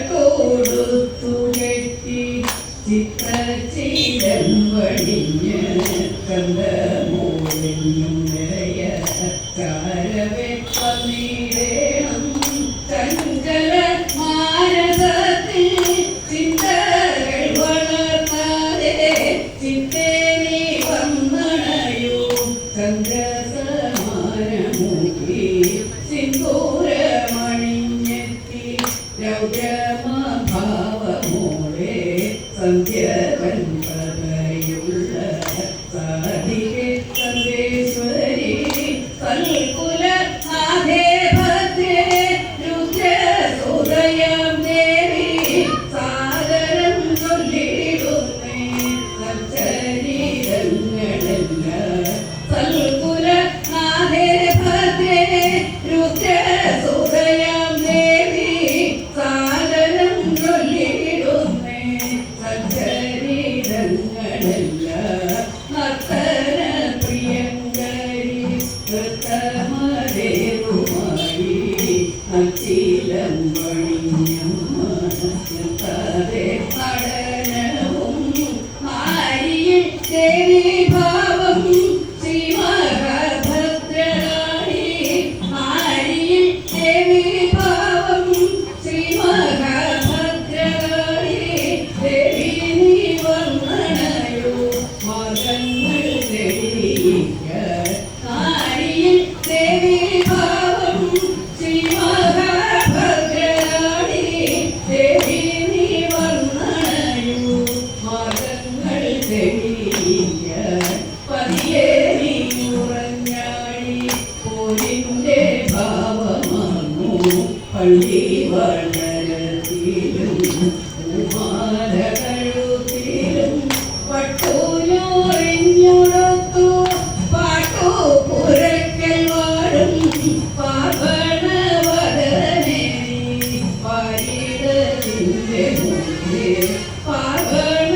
ചെമ്പട്ടോടുത്തു കെട്ടി ചിത്രചീരൻ വടിഞ്ഞ് കണ്ടമോളിഞ്ഞും നിറയ ചാരവെപ്പനീരേണം ചഞ്ചല മാനസത്തിൽ ചിന്തകൾ വളർത്താതെ ചിത്തേ നീ വന്നണയോ? ചന്ദ്രസമാനമൂക്കി Ooh. അച്ചിലം വണിഞ്ഞമ്മ നൃത്തതെ നടനവും മാരിയിൽ ദേവി ഭാവം ശ്രീമഹാഭദ്രനായി മാരിയിൽ ദേവി ഭാവം ശ്രീമഹാഭദ്രനായി ദേവി നീ വന്ദനയോ മകങ്ങൾ തെളിയിക്ക നാരിയിൽ ദേവി പള്ളി വളരത്തിലും ഉമാരകഴുത്തിലും പട്ടൂരൊറിഞ്ഞുറത്തു പാട്ടു പുരക്കൽ വാടും പാർവണ വടനേ പാരിടത്തിന്റെ മുന്നേ പാർവണ